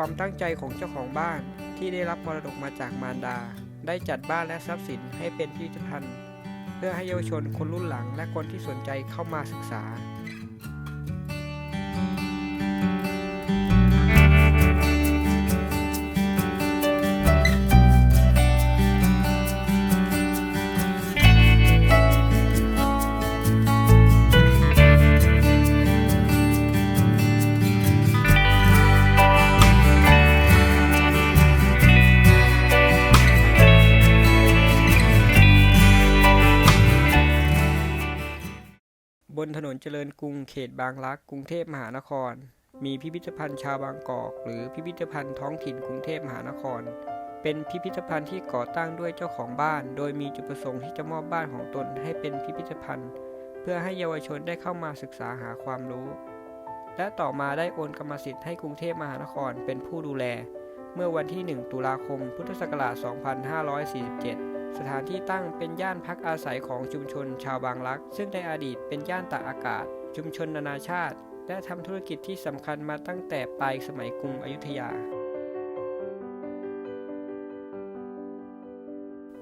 ความตั้งใจของเจ้าของบ้านที่ได้รับมรดกมาจากมารดา ได้จัดบ้านและทรัพย์สินให้เป็นพิพิธภัณฑ์ เพื่อให้เยาวชนคนรุ่นหลังและคนที่สนใจเข้ามาศึกษา บนถนนเจริญกรุงเขตบางรักกรุงเทพมหานคร มีพิพิธภัณฑ์ชาวบางกอก หรือพิพิธภัณฑ์ท้องถิ่นกรุงเทพมหานคร เป็นพิพิธภัณฑ์ที่ก่อตั้งด้วยเจ้าของบ้าน โดยมีจุดประสงค์ที่จะมอบบ้านของตนให้เป็นพิพิธภัณฑ์ เพื่อให้เยาวชนได้เข้ามาศึกษาหาความรู้ และต่อมาได้โอนกรรมสิทธิ์ให้กรุงเทพมหานครเป็นผู้ดูแล เมื่อวันที่ 1 ตุลาคม พุทธศักราช 2547 สถานที่ตั้งเป็นย่านพักอาศัยของชุมชนชาวบางรัก ซึ่งในอดีตเป็นย่านตากอากาศ ชุมชนนานาชาติ และทำธุรกิจที่สำคัญมาตั้งแต่ปลายสมัยกรุงอยุธยา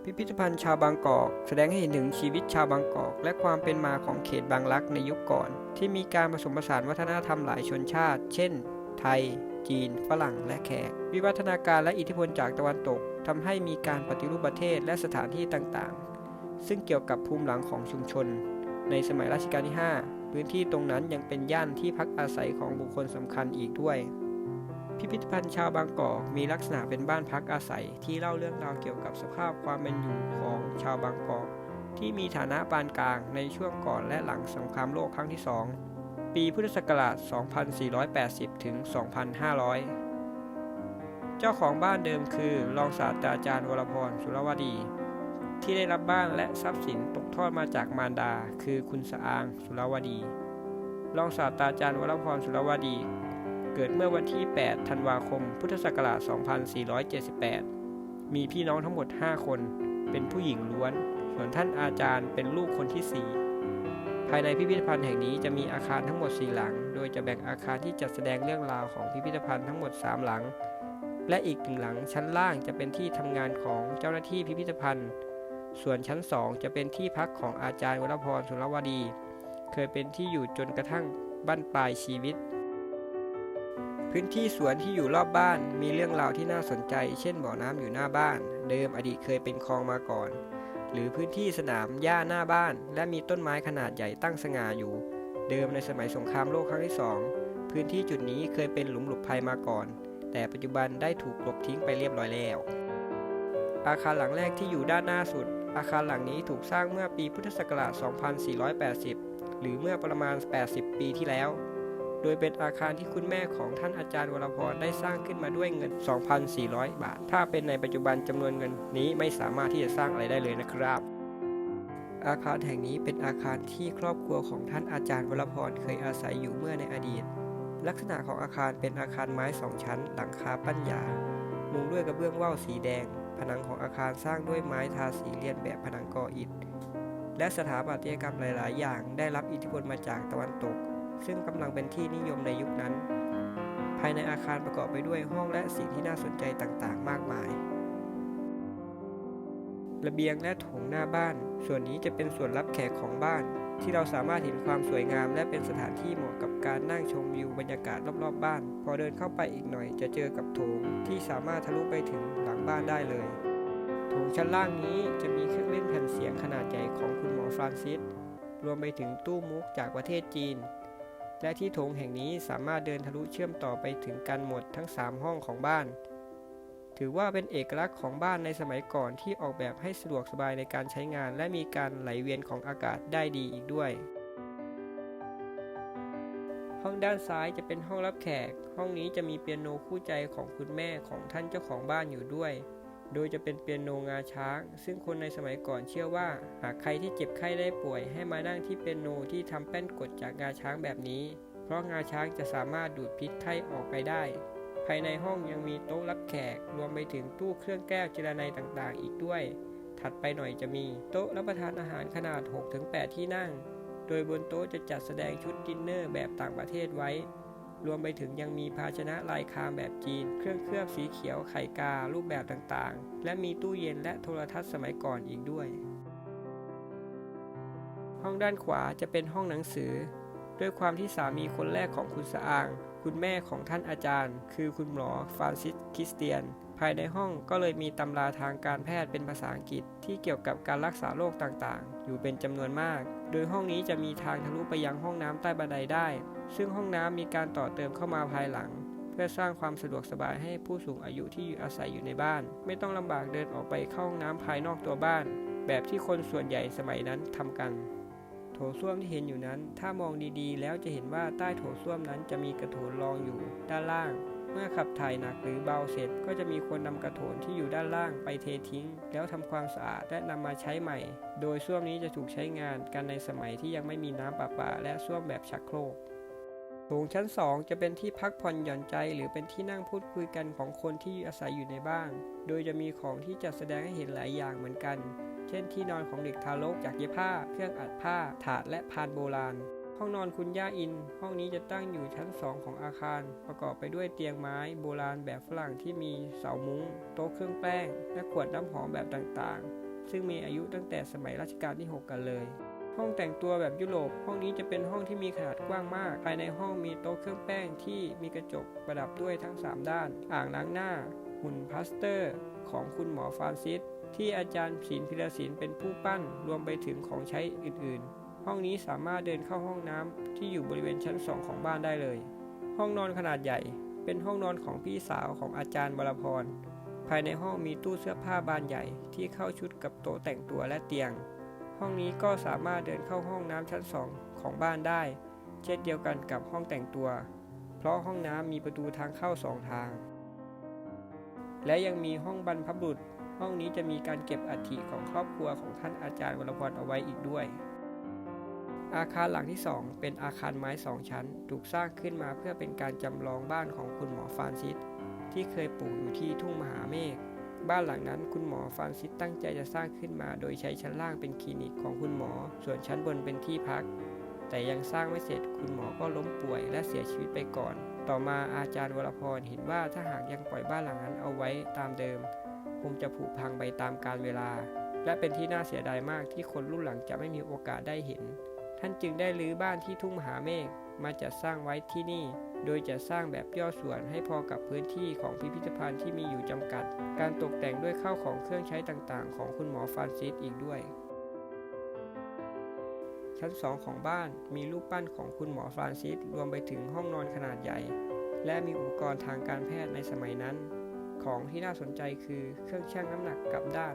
พิพิธภัณฑ์ชาวบางกอก แสดงให้เห็นถึงชีวิตชาวบางกอก และความเป็นมาของเขตบางรักในยุคก่อน ที่มีการผสมผสานวัฒนธรรมหลายชนชาติ เช่น ไทย จีน ฝรั่ง และแขก วิวัฒนาการและอิทธิพลจากตะวันตก ทำให้มีการปฏิรูปประเทศและสถานที่ต่างๆ ซึ่งเกี่ยวกับภูมิหลังของชุมชน ในสมัยรัชกาลที่ 5 พื้นที่ตรงนั้นยังเป็นย่านที่พักอาศัยของบุคคลสำคัญอีกด้วย พิพิธภัณฑ์ชาวบางกอกมีลักษณะเป็นบ้านพักอาศัยที่เล่าเรื่องราวเกี่ยวกับสภาพความเป็นอยู่ของชาวบางกอกที่มีฐานะปานกลางในช่วงก่อนและหลังสงครามโลกครั้งที่ 2 ปีพุทธศักราช 2480 ถึง 2500 เจ้าของบ้านเดิมคือ รองศาสตราจารย์วรพรสุรวดี ที่ได้รับบ้านและทรัพย์สินตกทอดมาจากมารดา คือคุณสะอางสุรวดี รองศาสตราจารย์วรพรสุรวดี เกิดเมื่อวันที่ 8 ธันวาคม พุทธศักราช 2478 มีพี่น้องทั้งหมด 5 คน เป็นผู้หญิงล้วน ส่วนท่านอาจารย์เป็นลูกคนที่ 4ภายในพิพิธภัณฑ์แห่งนี้จะมีอาคารทั้งหมด 4 หลัง โดยจะแบ่งอาคารที่จัดแสดงเรื่องราวของพิพิธภัณฑ์ทั้งหมด 3 หลัง และอีกหนึ่งหลังชั้นล่างจะเป็นที่ทำงานของเจ้าหน้าที่พิพิธภัณฑ์ ส่วนชั้น2จะเป็นที่พักของอาจารย์วรพรสุรวดี เคยเป็นที่อยู่จนกระทั่งบั้นปลายชีวิต พื้นที่สวนที่อยู่รอบบ้านมีเรื่องราวที่น่าสนใจ เช่นบ่อน้ำอยู่หน้าบ้าน เดิมอดีตเคยเป็นคลองมาก่อน หรือพื้นที่สนามหญ้าหน้าบ้าน และมีต้นไม้ขนาดใหญ่ตั้งสง่าอยู่ เดิมในสมัยสงครามโลกครั้งที่สองพื้นที่จุดนี้เคยเป็นหลุมหลบภัยมาก่อน แต่ปัจจุบันได้ถูกกลบทิ้งไปเรียบร้อยแล้ว อาคารหลังแรกที่อยู่ด้านหน้าสุด อาคารหลังนี้ถูกสร้างเมื่อปีพุทธศักราช 2480 หรือเมื่อประมาณ 80 ปีที่แล้ว โดยเป็นอาคารที่คุณแม่ของท่านอาจารย์วรพรได้สร้างขึ้นมาด้วยเงิน 2,400 บาท ถ้าเป็นในปัจจุบันจำนวนเงินนี้ไม่สามารถที่จะสร้างอะไรได้เลยนะครับอาคารแห่งนี้เป็นอาคารที่ครอบครัวของท่านอาจารย์วรพรเคยอาศัยอยู่เมื่อในอดีต ลักษณะของอาคารเป็นอาคารไม้สองชั้น หลังคาปั้นหยา มุงด้วยกระเบื้องว่าวสีแดง ผนังของอาคารสร้างด้วยไม้ทาสีเลียนแบบผนังก่ออิฐ และสถาปัตยกรรมหลาย ๆ อย่างได้รับอิทธิพลมาจากตะวันตก ซึ่งกำลังเป็นที่นิยมในยุคนั้น ภายในอาคารประกอบไปด้วยห้องและสิ่งที่น่าสนใจต่าง ๆ มากมาย ระเบียงและโถงหน้าบ้าน ส่วนนี้จะเป็นส่วนรับแขกของบ้าน ที่เราสามารถเห็นความสวยงาม และเป็นสถานที่เหมาะกับการนั่งชมวิวบรรยากาศรอบๆบ้าน พอเดินเข้าไปอีกหน่อยจะเจอกับโถงที่สามารถทะลุไปถึงหลังบ้านได้เลยโถงชั้นล่างนี้จะมีเครื่องเล่นแผ่นเสียงขนาดใหญ่ของคุณหมอฟรานซิสรวมไปถึงตู้มุกจากประเทศจีน และที่โถงแห่งนี้สามารถเดินทะลุเชื่อมต่อไปถึงกันหมดทั้ง 3 ห้องของบ้าน ถือว่าเป็นเอกลักษณ์ของบ้านในสมัยก่อนที่ออกแบบให้สะดวกสบายในการใช้งาน และมีการไหลเวียนของอากาศได้ดีอีกด้วย ห้องด้านซ้ายจะเป็นห้องรับแขก ห้องนี้จะมีเปียโนคู่ใจของคุณแม่ของท่านเจ้าของบ้านอยู่ด้วย โดยจะเป็นเปียโนงาช้าง ซึ่งคนในสมัยก่อนเชื่อว่า หากใครที่เจ็บไข้ได้ป่วย ให้มานั่งที่เปียโนที่ทำแป้นกดจากงาช้างแบบนี้ เพราะงาช้างจะสามารถดูดพิษไข้ออกไปได้ ภายในห้องยังมีโต๊ะรับแขก รวมไปถึงตู้เครื่องแก้วเจรไนต่างๆ อีกด้วย ถัดไปหน่อยจะมีโต๊ะรับประทานอาหารขนาด 6-8 ที่นั่ง โดยบนโต๊ะจะจัดแสดงชุดดินเนอร์แบบต่างประเทศไว้ รวมไปถึงยังมีภาชนะลายคามแบบจีน เครื่องเคลือบสีเขียวไข่กา รูปแบบต่างๆ และมีตู้เย็นและโทรทัศน์สมัยก่อนอีกด้วย ห้องด้านขวาจะเป็นห้องหนังสือ ด้วยความที่สามีคนแรกของคุณสะอางคุณแม่ของท่านอาจารย์ คือคุณหมอฟรานซิสคริสเตียน ภายในห้องก็เลยมีตำราทางการแพทย์เป็นภาษาอังกฤษ ที่เกี่ยวกับการรักษาโรคต่างๆ อยู่เป็นจำนวนมาก โดยห้องนี้จะมีทางทะลุไปยังห้องน้ำใต้บันไดได้ ซึ่งห้องน้ำมีการต่อเติมเข้ามาภายหลัง เพื่อสร้างความสะดวกสบายให้ผู้สูงอายุที่อยู่อาศัยอยู่ในบ้าน ไม่ต้องลำบากเดินออกไปเข้าห้องน้ำภายนอกตัวบ้าน แบบที่คนส่วนใหญ่สมัยนั้นทำกัน โถส้วมที่เห็นอยู่นั้น ถ้ามองดีๆ แล้วจะเห็นว่าใต้โถส้วมนั้นจะมีกระโถนรองอยู่ด้านล่าง เมื่อขับถ่ายหนักหรือเบาเสร็จ ก็จะมีคนนำกระโถนที่อยู่ด้านล่างไปเททิ้ง แล้วทำความสะอาดและนำมาใช้ใหม่ โดยส้วมนี้จะถูกใช้งานกันในสมัยที่ยังไม่มีน้ำประปาและส้วมแบบชักโครกโถงชั้น 2 จะเป็นที่พักผ่อนหย่อนใจหรือเป็นที่นั่งพูดคุยกันของคนที่อาศัยอยู่ในบ้าน โดยจะมีของที่จัดแสดงให้เห็นหลายอย่างเหมือนกัน เช่นที่นอนของเด็กทารกจากเย็บผ้า เครื่องอัดผ้า ถาดและพานโบราณ ห้องนอนคุณย่าอิน ห้องนี้จะตั้งอยู่ชั้น 2 ของอาคาร ประกอบไปด้วยเตียงไม้โบราณแบบฝรั่งที่มีเสามุง้ง โต๊ะเครื่องแป้ง และขวดน้ำหอมแบบต่างๆ ซึ่งมีอายุตั้งแต่สมัยรัชกาลที่ 6 กันเลยห้องแต่งตัวแบบยุโรป ห้องนี้จะเป็นห้องที่มีขนาดกว้างมาก ภายในห้องมีโต๊ะเครื่องแป้งที่มีกระจกประดับด้วยทั้ง 3 ด้าน อ่างล้างหน้า หุ่นพลาสเตอร์ ของคุณหมอฟรานซิส ที่อาจารย์ศิลป์พิรศิลป์เป็นผู้ปั้นรวมไปถึงของใช้อื่นๆ ห้องนี้สามารถเดินเข้าห้องน้ำที่อยู่บริเวณชั้น2ของบ้านได้เลย ห้องนอนขนาดใหญ่ เป็นห้องนอนของพี่สาวของอาจารย์วรพร ภายในห้องมีตู้เสื้อผ้าบานใหญ่ที่เข้าชุดกับโต๊ะแต่งตัวและเตียง ห้องนี้ก็สามารถเดินเข้าห้องน้ำชั้น2ของบ้านได้ เช่นเดียวกันกับห้องแต่งตัว เพราะห้องน้ำมีประตูทางเข้าสองทาง และยังมีห้องบรรพบุรุษ ห้องนี้จะมีการเก็บอัฐิของครอบครัวของท่านอาจารย์วรพรเอาไว้อีกด้วย อาคารหลังที่ 2 เป็นอาคารไม้สองชั้น ถูกสร้างขึ้นมาเพื่อเป็นการจำลองบ้านของคุณหมอฟานซิสที่เคยปลูกอยู่ที่ทุ่งมหาเมฆบ้านหลังนั้นคุณหมอฟานซิสตั้งใจจะสร้างขึ้นมาโดยใช้ชั้นล่างเป็นคลินิกของคุณหมอ ส่วนชั้นบนเป็นที่พัก แต่ยังสร้างไม่เสร็จคุณหมอก็ล้มป่วยและเสียชีวิตไปก่อน ต่อมาอาจารย์วรพรเห็นว่าถ้าหากยังปล่อยบ้านหลังนั้นเอาไว้ตามเดิม งจะผุพังไปตามกาลเวลา และเป็นที่น่าเสียดายมากที่คนรุ่นหลังจะไม่มีโอกาสได้เห็น ท่านจึงได้รื้อบ้านที่ทุ่งมหาเมฆมาจัดสร้างไว้ที่นี่ โดยจะสร้างแบบย่อส่วนให้พอกับพื้นที่ของพิพิธภัณฑ์ที่มีอยู่จำกัด การตกแต่งด้วยข้าวของเครื่องใช้ต่างๆ ของคุณหมอฟรานซิสอีกด้วย ชั้น2ของบ้านมีรูปปั้นของคุณหมอฟรานซิสรวมไปถึงห้องนอนขนาดใหญ่ และมีอุปกรณ์ทางการแพทย์ในสมัยนั้น ของที่น่าสนใจคือเครื่องชั่งน้ำหนักกลับด้าน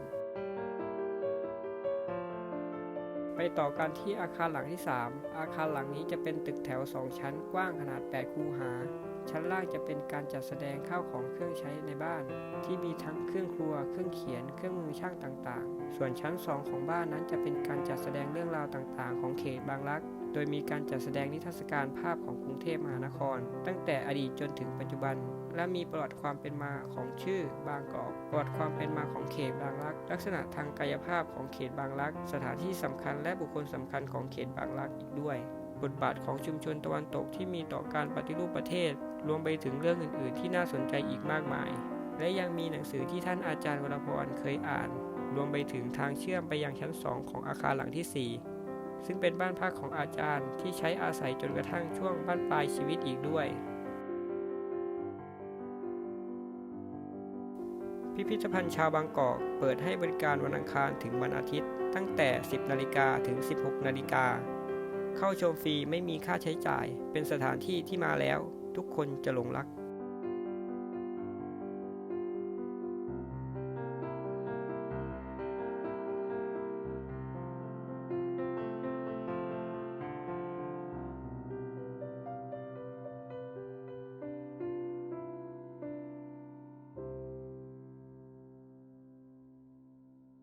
ไปต่อกันที่อาคารหลังที่ 3 อาคารหลังนี้จะเป็นตึกแถว 2 ชั้นกว้างขนาด 8 คูหา ชั้นล่างจะเป็นการจัดแสดงข้าวของเครื่องใช้ในบ้าน ที่มีทั้งเครื่องครัว เครื่องเขียน เครื่องมือช่างต่างๆ ส่วนชั้น 2 ของบ้านนั้นจะเป็นการจัดแสดงเรื่องราวต่างๆ ของเขตบางรัก โดยมีการจัดแสดงนิทรรศการภาพของกรุงเทพมหานคร ตั้งแต่อดีตจนถึงปัจจุบัน และมีประวัติความเป็นมาของชื่อบางกอกประวัติความเป็นมาของเขตบางรัก ลักษณะทางกายภาพของเขตบางรัก สถานที่สำคัญและบุคคลสำคัญของเขตบางรักอีกด้วย บทบาทของชุมชนตะวันตกที่มีต่อการปฏิรูปประเทศ รวมไปถึงเรื่องอื่น ๆ ที่น่าสนใจอีกมากมาย และยังมีหนังสือที่ท่านอาจารย์วรพรเคยอ่าน รวมไปถึงทางเชื่อมไปยังชั้น2ของอาคารหลังที่ 4 ซึ่งเป็นบ้านพักของอาจารย์ที่ใช้อาศัยจนกระทั่งช่วงบ้านปลายชีวิตอีกด้วย พิพิธภัณฑ์ชาวบางกอกเปิดให้บริการวันอังคารถึงวันอาทิตย์ ตั้งแต่ 10นาฬิกาถึง 16นาฬิกา เข้าชมฟรีไม่มีค่าใช้จ่าย เป็นสถานที่ที่มาแล้ว ทุกคนจะหลงรัก